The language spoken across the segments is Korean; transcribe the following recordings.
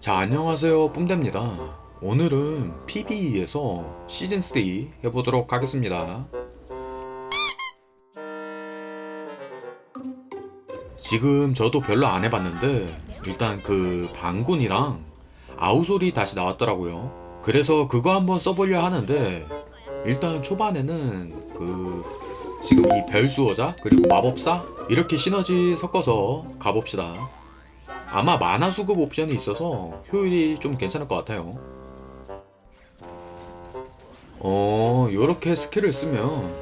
자 안녕하세요. 뽐대입니다. 오늘은 PBE에서 시즌3 해보도록 하겠습니다. 지금 저도 별로 안 해봤는데 일단 그 방군이랑 아우솔이 다시 나왔더라고요. 그래서 그거 한번 써보려 하는데 일단 초반에는 그 지금 이 별수호자 그리고 마법사 이렇게 시너지 섞어서 가봅시다 아마 만화 수급 옵션이 있어서 효율이 좀 괜찮을 것 같아요. 어, 요렇게 스킬을 쓰면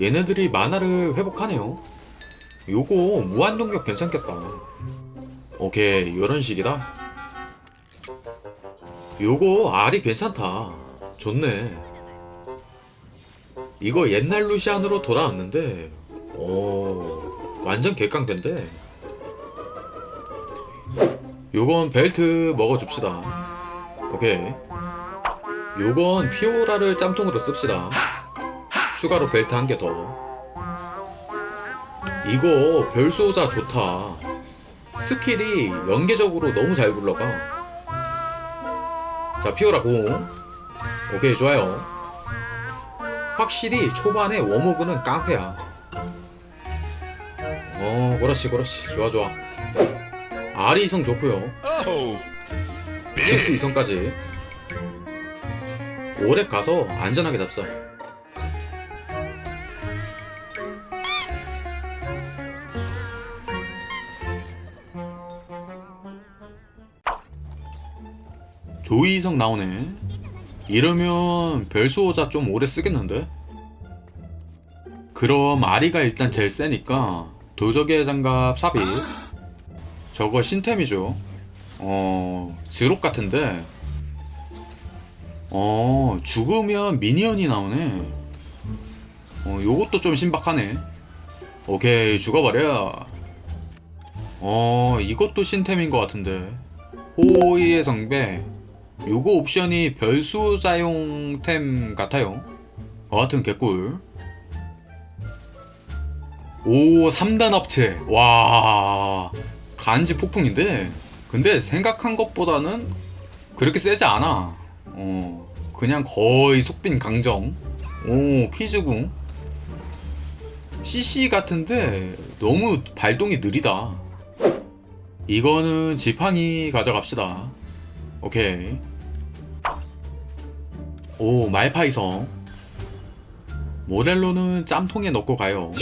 얘네들이 만화를 회복하네요. 요거 무한 동력 괜찮겠다. 오케이, 요런 식이다. 요거 알이 괜찮다. 좋네. 이거 옛날 루시안으로 돌아왔는데, 오, 완전 개깡된데. 요건 벨트 먹어줍시다. 오케이. 요건 피오라를 짬통으로 씁시다. 추가로 벨트 한 개 더. 이거 별소자 좋다. 스킬이 연계적으로 너무 잘 굴러가. 자, 피오라 공. 오케이, 좋아요. 확실히 초반에 워모그는 깡패야. 어, 그렇지, 그렇지. 좋아, 좋아. 아리 이성 좋고요. 직스 이성까지. 오래 가서 안전하게 잡자. 조이성 나오네. 이러면 별수호자 좀 오래 쓰겠는데? 그럼 아리가 일단 제일 세니까 도적의 장갑 삽입. 저거 신템이죠. 어, 지록 같은데. 어, 죽으면 미니언이 나오네. 어, 요것도 좀 신박하네. 오케이, 죽어버려. 어, 이것도 신템인 것 같은데. 호의의 성배. 요거 옵션이 별수자용템 같아요. 여하튼 개꿀. 오, 3단 합체. 와. 간지 폭풍인데 근데 생각한 것보다는 그렇게 세지 않아. 어 그냥 거의 속빈 강정. 오 피즈궁. CC 같은데 너무 발동이 느리다. 이거는 지팡이 가져갑시다. 오케이. 오 말파이성. 모델로는 짬통에 넣고 가요.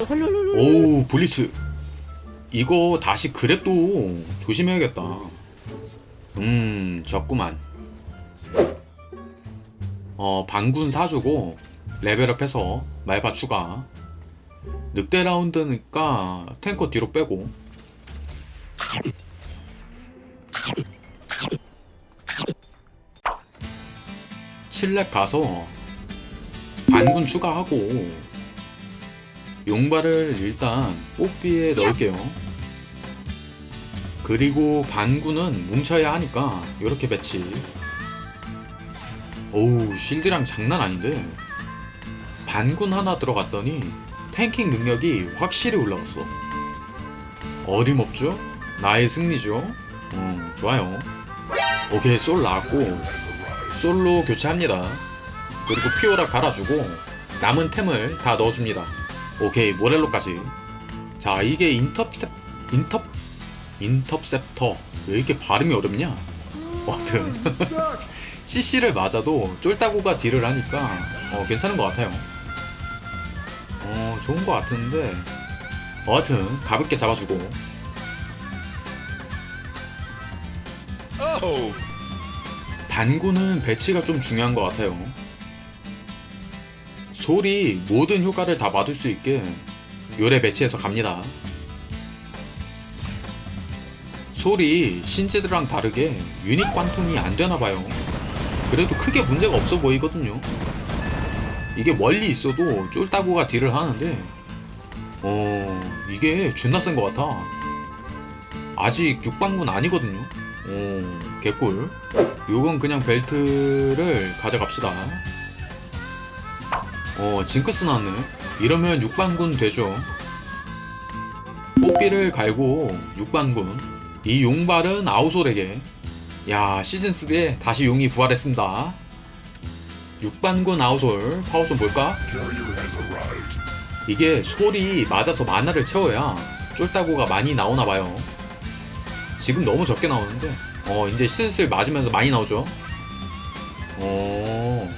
오 블리츠 이거 다시 그랩도 조심해야겠다. 음, 적구만. 어, 반군 사주고 레벨업해서 말파 추가. 늑대 라운드니까 탱커 뒤로 빼고. 칠렙 가서 반군 추가하고 용발을 일단 뽀삐에 넣을게요. 그리고 반구는 뭉쳐야 하니까 이렇게 배치. 오우 실드랑 장난 아닌데 반군 하나 들어갔더니 탱킹 능력이 확실히 올라갔어. 어림없죠? 나의 승리죠? 음, 좋아요. 오케이 솔 나왔고 솔로 교체합니다. 그리고 피오라 갈아주고 남은 템을 다 넣어줍니다. 오케이 모렐로까지. 자 이게 인터셉 인터 인터셉터. 왜 이렇게 발음이 어렵냐? 어든 CC를 맞아도 쫄따구가 딜을 하니까 어 괜찮은 것 같아요. 어 좋은 것 같은데. 어하튼 가볍게 잡아주고. 반구는 배치가 좀 중요한 것 같아요 솔이 모든 효과를 다 받을 수 있게 요래 배치해서 갑니다. 솔이 신지드랑 다르게 유닛 관통이 안 되나 봐요. 그래도 크게 문제가 없어 보이거든요. 이게 멀리 있어도 쫄따구가 딜을 하는데 어 이게 존나 센 것 같아. 아직 6방군 아니거든요. 어 개꿀. 요건 그냥 벨트를 가져갑시다. 어 징크스 나왔네. 이러면 6반군 되죠. 뽀삐를 갈고 6반군. 이 용발은 아우솔에게. 야 시즌3에 다시 용이 부활했습니다. 6반군 아우솔 파워 좀 볼까? 이게 솔이 맞아서 마나를 채워야 쫄따구가 많이 나오나봐요. 지금 너무 적게 나오는데. 어 이제 슬슬 맞으면서 많이 나오죠. 어,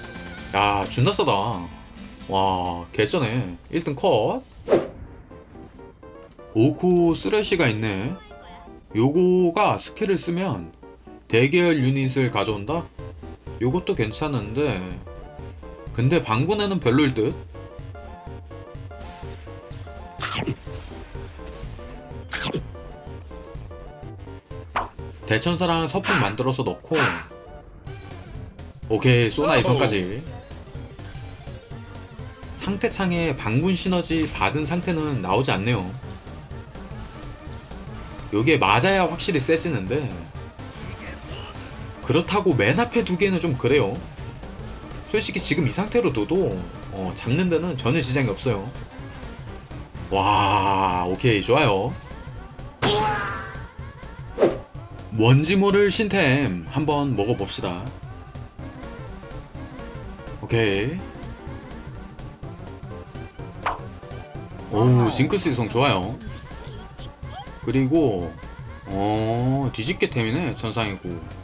야 준다 싸다 와 개쩌네. 1등 컷. 오코 쓰레쉬가 있네. 요거가 스킬을 쓰면 대결 유닛을 가져온다? 요것도 괜찮은데. 근데 방군에는 별로일 듯? 대천사랑 서풍 만들어서 넣고. 오케이 소나 이성까지 상태창에 방군 시너지 받은 상태는 나오지 않네요. 요게 맞아야 확실히 세지는데 그렇다고 맨 앞에 두 개는 좀 그래요. 솔직히 지금 이 상태로 둬도 어, 잡는 데는 전혀 지장이 없어요. 와 오케이 좋아요. 뭔지 모를 신템 한번 먹어봅시다. 오케이 오 징크스 이성 좋아요. 그리고 어 뒤집게 템이네 천상이고.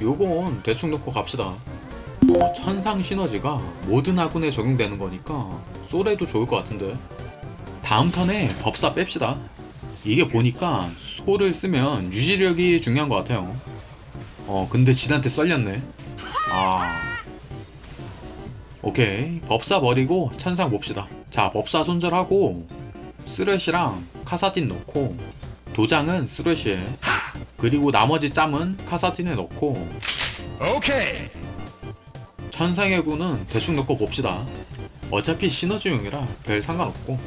요건 대충 놓고 갑시다. 어, 천상 시너지가 모든 아군에 적용되는 거니까 솔에도 좋을 것 같은데. 다음 턴에 법사 뺍시다. 이게 보니까 소를 쓰면 유지력이 중요한 것 같아요. 어 근데 진한테 썰렸네. 아 오케이. 법사 버리고 천상 봅시다. 자 법사 손절하고 쓰레쉬랑 카사딘 넣고 도장은 쓰레쉬에. 그리고 나머지 짬은 카사딘에 넣고 오케이. 천상의 구는 대충 넣고 봅시다. 어차피 시너지용이라 별 상관없고.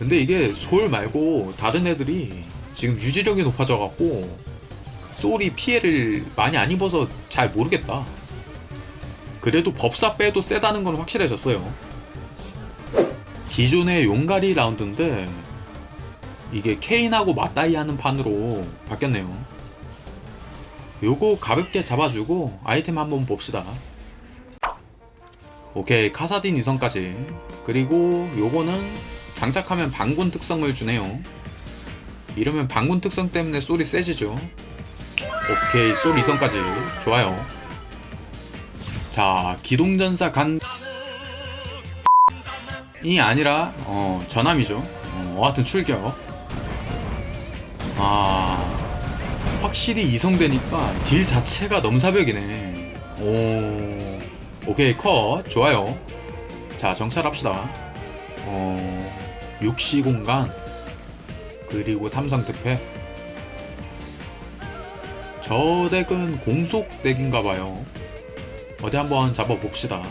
근데 이게 솔 말고 다른 애들이 지금 유지력이 높아져갖고 솔이 피해를 많이 안 입어서 잘 모르겠다 그래도 법사 빼도 세다는 건 확실해졌어요. 기존의 용가리 라운드인데 이게 케인하고 맞다이 하는 판으로 바뀌었네요. 요거 가볍게 잡아주고 아이템 한번 봅시다. 오케이 카사딘 이성까지. 그리고 요거는 장착하면 방군 특성을 주네요. 이러면 방군 특성 때문에 쏠이 세지죠. 오케이 쏠 이성까지. 좋아요 자 기동전사 간 이 아니라 어 전함이죠. 어 하여튼 출격. 아 확실히 이성되니까 딜 자체가 넘사벽이네. 오 오케이 컷. 좋아요. 자 정찰합시다. 어 육시 공간. 그리고 삼성 특패. 저 덱은 공속 덱인가봐요 어디 한번 잡아봅시다.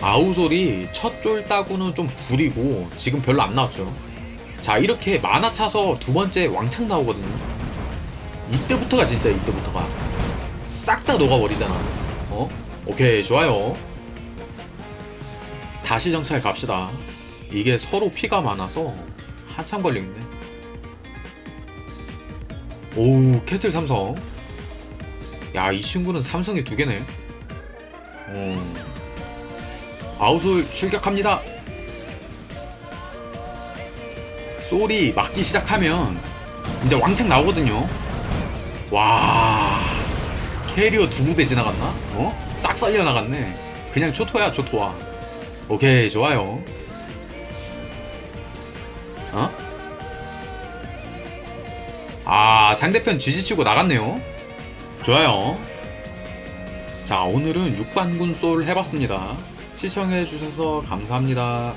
아우솔이 첫 쫄 따고는 좀 구리고 지금 별로 안 나왔죠. 자 이렇게 만화 차서 두 번째 왕창 나오거든요. 이때부터가 진짜 이때부터가 싹 다 녹아버리잖아. 어? 오케이 좋아요. 다시 정찰 갑시다. 이게 서로 피가 많아서 한참 걸리겠네 오우 캐틀 삼성 야 이 친구는 삼성이 두 개네 어. 아우솔 출격합니다 솔이 막기 시작하면 이제 왕창 나오거든요 와 캐리어 두 부대 지나갔나? 어? 싹 썰려 나갔네 그냥 초토야 초토화 오케이 좋아요 어? 아 상대편 쥐지치고 나갔네요 좋아요. 자 오늘은 육반군 솔 해봤습니다. 시청해주셔서 감사합니다